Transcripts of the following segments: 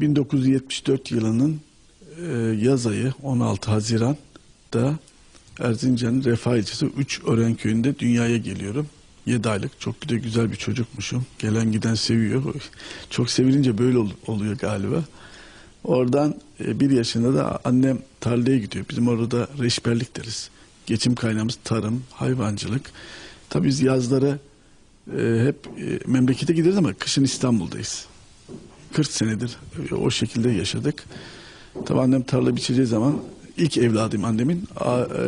1974 yılının e, yaz ayı 16 Haziran'da Erzincan'ın Refah ilçesi 3 Ören köyünde dünyaya geliyorum. 7 aylık çok güzel bir çocukmuşum. Gelen giden seviyor. Çok sevilince böyle ol- oluyor galiba. Oradan e, bir yaşında da annem tarlaya gidiyor. Bizim orada reşberlik deriz. Geçim kaynağımız tarım, hayvancılık. Tabii biz yazları e, hep memlekete gideriz ama kışın İstanbul'dayız. 40 senedir o şekilde yaşadık. Tabii annem tarla biçeceği zaman ilk evladım annemin e,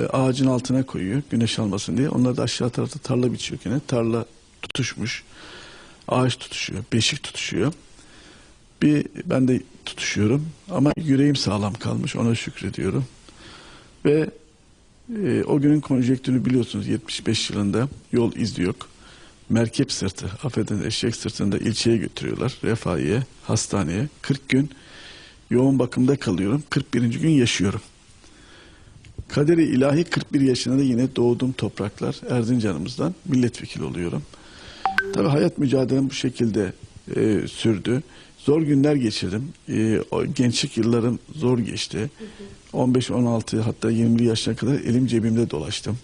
ağacın altına koyuyor güneş almasın diye. Onlar da aşağı tarafta tarla biçiyor gene. Tarla tutuşmuş. Ağaç tutuşuyor, beşik tutuşuyor. Bir ben de tutuşuyorum ama yüreğim sağlam kalmış ona şükrediyorum. Ve e, o günün konjektürünü biliyorsunuz 75 yılında yol izni yok. Merkep sırtı, affedin eşek sırtında ilçeye götürüyorlar. Refahiye, hastaneye. 40 gün yoğun bakımda kalıyorum. 41. gün yaşıyorum. Kaderi ilahi 41 yaşında da yine doğduğum topraklar Erzincan'ımızdan milletvekili oluyorum. Tabii hayat mücadelem bu şekilde e, sürdü. Zor günler geçirdim. E, o gençlik yıllarım zor geçti. 15-16 hatta 20'li yaşına kadar elim cebimde dolaştım.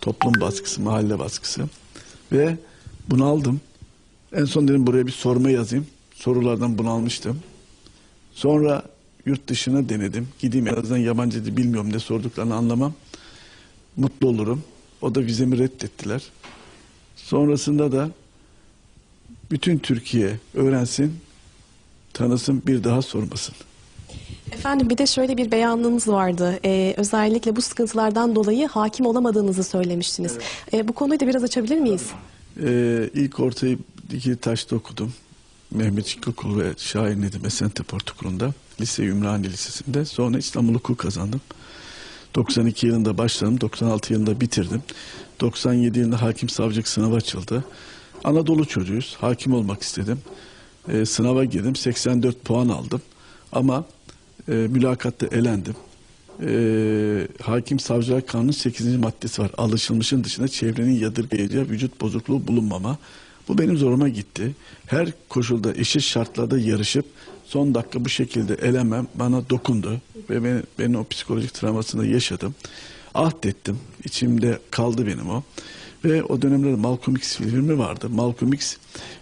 Toplum baskısı, mahalle baskısı. Ve bunaldım. En son dedim buraya bir sorma yazayım. Sorulardan bunalmıştım. Sonra yurt dışına denedim. Gideyim en azından yabancı dil bilmiyorum ne sorduklarını anlamam. Mutlu olurum. O da vizemi reddettiler. Sonrasında da bütün Türkiye öğrensin, tanısın, bir daha sormasın. Efendim bir de şöyle bir beyanınız vardı. Ee, özellikle bu sıkıntılardan dolayı hakim olamadığınızı söylemiştiniz. Ee, bu konuyu da biraz açabilir miyiz? Ee, ilk ortayı Dikili Taş'ta okudum. Mehmet İlkokulu ve Şahin Nedim Esentepe Ortaokulu'nda. Lise Ümraniye Lisesi'nde. Sonra İstanbul Hukuk kazandım. 92 yılında başladım. 96 yılında bitirdim. 97 yılında hakim savcılık sınavı açıldı. Anadolu çocuğuyuz. Hakim olmak istedim. Ee, sınava girdim. 84 puan aldım. Ama e, mülakatta elendim. Ee, Hakim Savcılar Kanunu 8. maddesi var. Alışılmışın dışında çevrenin yadırgayacağı vücut bozukluğu bulunmama. Bu benim zoruma gitti. Her koşulda eşit şartlarda yarışıp son dakika bu şekilde elemem bana dokundu. Ve ben, benim o psikolojik travmasını yaşadım. Ahdettim. İçimde kaldı benim o. Ve o dönemlerde Malcolm X filmi vardı. Malcolm X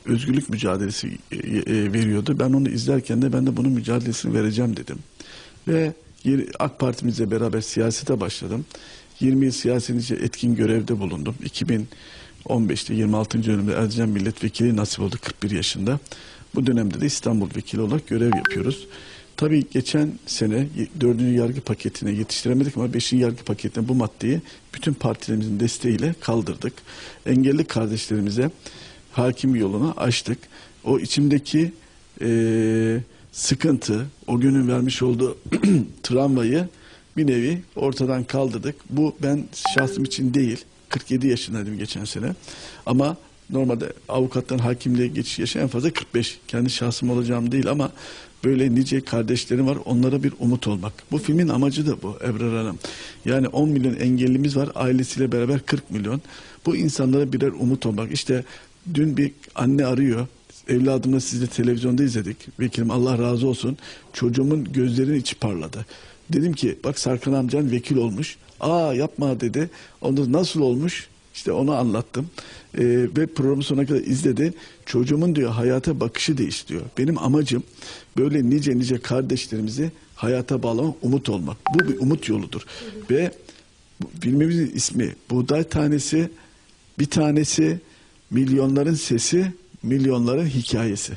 özgürlük mücadelesi e, e, veriyordu. Ben onu izlerken de ben de bunun mücadelesini vereceğim dedim. Ve AK Parti'mizle beraber siyasete başladım. 20 yıl siyasetince etkin görevde bulundum. 2015'te 26. dönemde Erzincan Milletvekili nasip oldu 41 yaşında. Bu dönemde de İstanbul Vekili olarak görev yapıyoruz. Tabii geçen sene 4. yargı paketine yetiştiremedik ama 5. yargı paketine bu maddeyi bütün partilerimizin desteğiyle kaldırdık. Engelli kardeşlerimize hakim yolunu açtık. O içimdeki eee sıkıntı, o günün vermiş olduğu travmayı bir nevi ortadan kaldırdık. Bu ben şahsım için değil. 47 yaşındaydım geçen sene. Ama normalde avukattan hakimliğe geçiş yaşı en fazla 45. Kendi şahsım olacağım değil ama böyle nice kardeşlerim var. Onlara bir umut olmak. Bu filmin amacı da bu Ebrar Hanım. Yani 10 milyon engellimiz var. Ailesiyle beraber 40 milyon. Bu insanlara birer umut olmak. İşte dün bir anne arıyor. Evladımla sizi de televizyonda izledik. Vekilim Allah razı olsun. Çocuğumun gözlerinin içi parladı. Dedim ki bak Sarkan amcan vekil olmuş. Aa yapma dedi. Onda nasıl olmuş? İşte onu anlattım. Ee, ve programı sonuna kadar izledi. Çocuğumun diyor hayata bakışı diyor. Benim amacım böyle nice nice kardeşlerimizi hayata bağlamak, umut olmak. Bu bir umut yoludur. Ve bu filmimizin ismi Buğday Tanesi, bir tanesi milyonların sesi, milyonların hikayesi.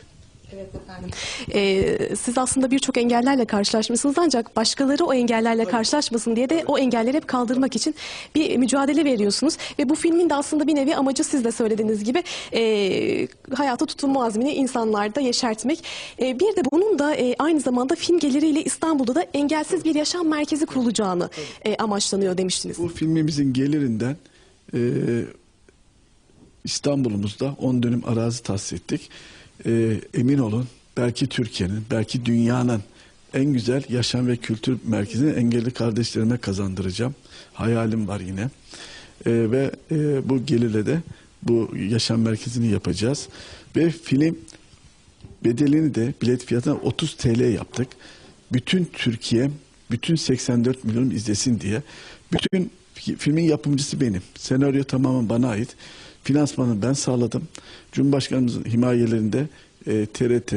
Evet efendim. Ee, siz aslında birçok engellerle karşılaşmışsınız ancak başkaları o engellerle karşılaşmasın diye de o engelleri hep kaldırmak için bir mücadele veriyorsunuz. Ve bu filmin de aslında bir nevi amacı siz de söylediğiniz gibi e, hayata tutunma azmini insanlarda yeşertmek. E, bir de bunun da e, aynı zamanda film geliriyle İstanbul'da da engelsiz bir yaşam merkezi kurulacağını e, amaçlanıyor demiştiniz. Bu filmimizin gelirinden e, İstanbul'umuzda 10 dönüm arazi tahsis ettik. E, emin olun belki Türkiye'nin, belki dünyanın en güzel yaşam ve kültür merkezini engelli kardeşlerime kazandıracağım. Hayalim var yine. E, ve e, bu gelirle de bu yaşam merkezini yapacağız. Ve film bedelini de bilet fiyatına 30 TL yaptık. Bütün Türkiye, bütün 84 milyon izlesin diye. Bütün fi- filmin yapımcısı benim. Senaryo tamamen bana ait. Finansmanı ben sağladım. Cumhurbaşkanımızın himayelerinde e, TRT,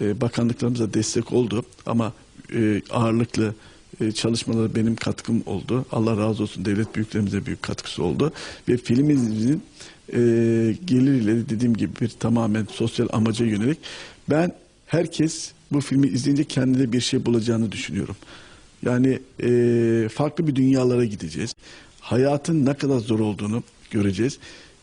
e, bakanlıklarımıza destek oldu. Ama e, ağırlıklı e, çalışmalara benim katkım oldu. Allah razı olsun devlet büyüklerimize büyük katkısı oldu. Ve filmimizin e, geliriyle dediğim gibi bir tamamen sosyal amaca yönelik. Ben herkes bu filmi izleyince kendine bir şey bulacağını düşünüyorum. Yani e, farklı bir dünyalara gideceğiz. Hayatın ne kadar zor olduğunu göreceğiz.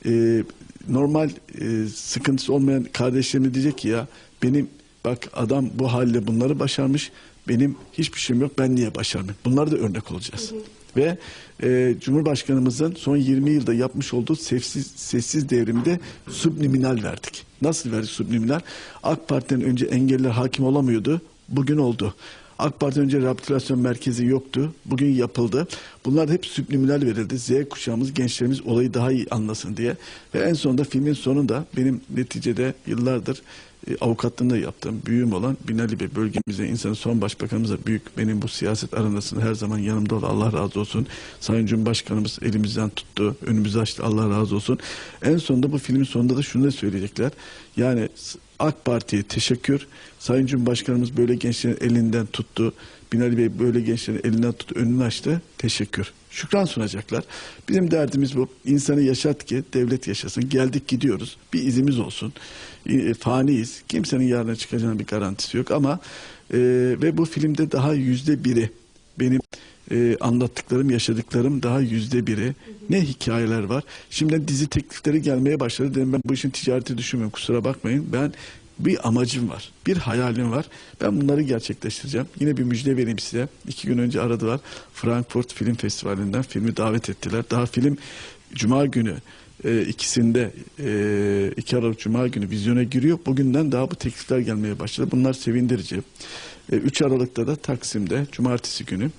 E, normal e, sıkıntısı olmayan kardeşlerime diyecek ki ya benim bak adam bu halde bunları başarmış. Benim hiçbir şeyim yok ben niye başarmayayım? Bunlar da örnek olacağız. Ve e, Cumhurbaşkanımızın son 20 yılda yapmış olduğu sessiz, sessiz devrimde subliminal verdik. Nasıl verdik subliminal? AK Parti'den önce engeller hakim olamıyordu. Bugün oldu. AK Parti önce rehabilitasyon merkezi yoktu. Bugün yapıldı. Bunlar hep subliminal verildi. Z kuşağımız, gençlerimiz olayı daha iyi anlasın diye. Ve en sonunda filmin sonunda benim neticede yıllardır e, avukatlığında yaptığım büyüğüm olan Binali Bey bölgemize insanın son başbakanımıza büyük benim bu siyaset aranasında her zaman yanımda olan Allah razı olsun. Sayın Cumhurbaşkanımız elimizden tuttu. Önümüzü açtı. Allah razı olsun. En sonunda bu filmin sonunda da şunu da söyleyecekler. Yani AK Parti'ye teşekkür. Sayın Cumhurbaşkanımız böyle gençlerin elinden tuttu. Binali Bey böyle gençlerin elinden tuttu, önünü açtı. Teşekkür. Şükran sunacaklar. Bizim derdimiz bu. İnsanı yaşat ki devlet yaşasın. Geldik gidiyoruz. Bir izimiz olsun. E, faniyiz. Kimsenin yarına çıkacağının bir garantisi yok ama e, ve bu filmde daha yüzde biri benim e, anlattıklarım, yaşadıklarım daha yüzde biri. Ne hikayeler var. Şimdi dizi teklifleri gelmeye başladı. Dedim ben bu işin ticareti düşünmüyorum. Kusura bakmayın. Ben bir amacım var. Bir hayalim var. Ben bunları gerçekleştireceğim. Yine bir müjde vereyim size. İki gün önce aradılar. Frankfurt Film Festivali'nden filmi davet ettiler. Daha film Cuma günü e, ikisinde e, 2 Aralık Cuma günü vizyona giriyor. Bugünden daha bu teklifler gelmeye başladı. Bunlar sevindirici. E, 3 Aralık'ta da Taksim'de Cumartesi günü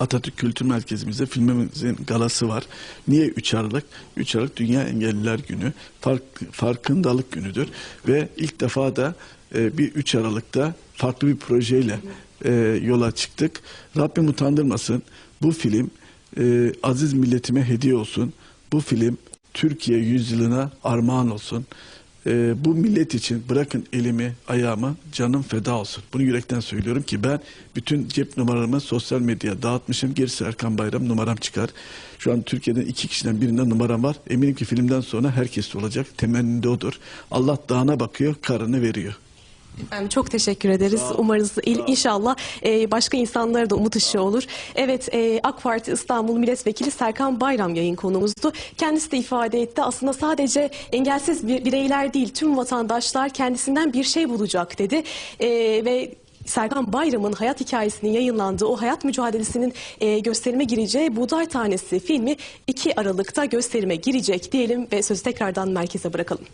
Atatürk Kültür Merkezimizde filmimizin galası var. Niye 3 Aralık? 3 Aralık Dünya Engelliler Günü. Fark, farkındalık günüdür. Ve ilk defa da e, bir 3 Aralık'ta farklı bir projeyle e, yola çıktık. Rabbim utandırmasın. Bu film e, aziz milletime hediye olsun. Bu film Türkiye yüzyılına armağan olsun. Ee, bu millet için bırakın elimi, ayağımı, canım feda olsun. Bunu yürekten söylüyorum ki ben bütün cep numaralarımı sosyal medyaya dağıtmışım. Gerisi Erkan Bayram numaram çıkar. Şu an Türkiye'den iki kişiden birinde numaram var. Eminim ki filmden sonra herkes olacak. Temennim de odur. Allah dağına bakıyor, karını veriyor. Efendim çok teşekkür ederiz. Umarız il, inşallah e, başka insanlara da umut ışığı olur. Evet e, AK Parti İstanbul Milletvekili Serkan Bayram yayın konuğumuzdu. Kendisi de ifade etti. Aslında sadece engelsiz bir bireyler değil tüm vatandaşlar kendisinden bir şey bulacak dedi. E, ve Serkan Bayram'ın hayat hikayesinin yayınlandığı o hayat mücadelesinin e, gösterime gireceği Buğday Tanesi filmi 2 Aralık'ta gösterime girecek diyelim ve sözü tekrardan merkeze bırakalım.